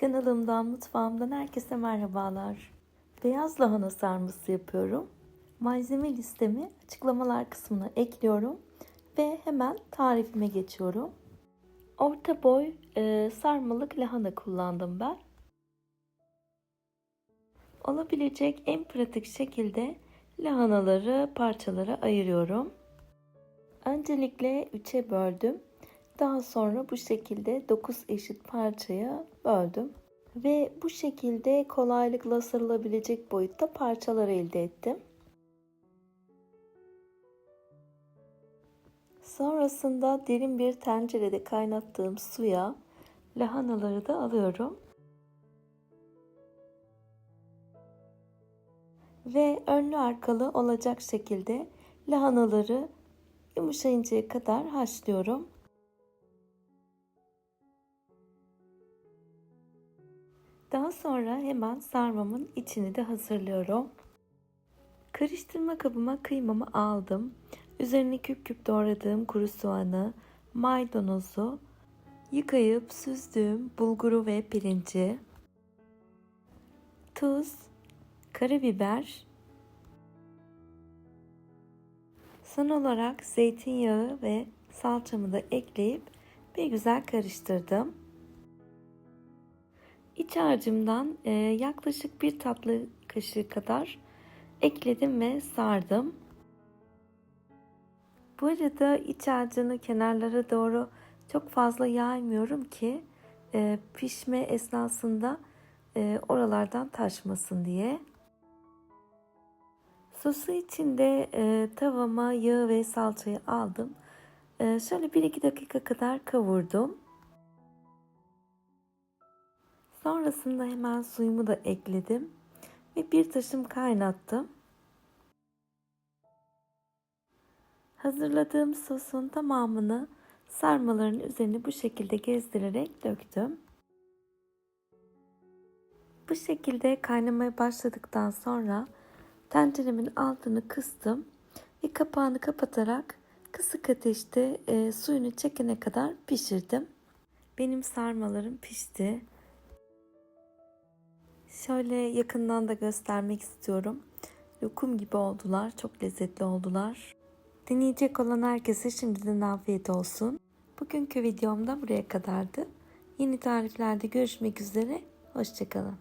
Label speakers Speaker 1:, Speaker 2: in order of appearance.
Speaker 1: Kanalımdan, mutfağımdan herkese merhabalar. Beyaz lahana sarması yapıyorum. Malzeme listemi açıklamalar kısmına ekliyorum ve hemen tarifime geçiyorum. Orta boy e, sarmalık lahana kullandım ben. Olabilecek en pratik şekilde lahanaları parçalara ayırıyorum. Öncelikle 3'e böldüm. Daha sonra bu şekilde 9 eşit parçaya böldüm. Ve bu şekilde kolaylıkla sarılabilecek boyutta parçalar elde ettim. Sonrasında derin bir tencerede kaynattığım suya lahanaları da alıyorum. Ve önlü arkalı olacak şekilde lahanaları yumuşayıncaya kadar haşlıyorum. Daha sonra hemen sarmamın içini de hazırlıyorum. Karıştırma kabıma kıymamı aldım. Üzerine küp küp doğradığım kuru soğanı, maydanozu, yıkayıp süzdüğüm bulguru ve pirinci, tuz, karabiber, son olarak zeytinyağı ve salçamı da ekleyip bir güzel karıştırdım. İç harcımdan e, yaklaşık bir tatlı kaşığı kadar ekledim ve sardım. Bu arada iç harcını kenarlara doğru çok fazla yaymıyorum ki e, pişme esnasında e, oralardan taşmasın diye. Sosu içinde e, tavama yağ ve salçayı aldım. E, şöyle 1-2 dakika kadar kavurdum. Sonrasında hemen suyumu da ekledim ve bir taşım kaynattım. Hazırladığım sosun tamamını sarmaların üzerine bu şekilde gezdirerek döktüm. Bu şekilde kaynamaya başladıktan sonra tenceremin altını kıstım ve kapağını kapatarak kısık ateşte e, suyunu çekene kadar pişirdim. Benim sarmalarım pişti. Şöyle yakından da göstermek istiyorum. Lokum gibi oldular. Çok lezzetli oldular. Deneyecek olan herkese şimdiden afiyet olsun. Bugünkü videom da buraya kadardı. Yeni tariflerde görüşmek üzere. Hoşçakalın.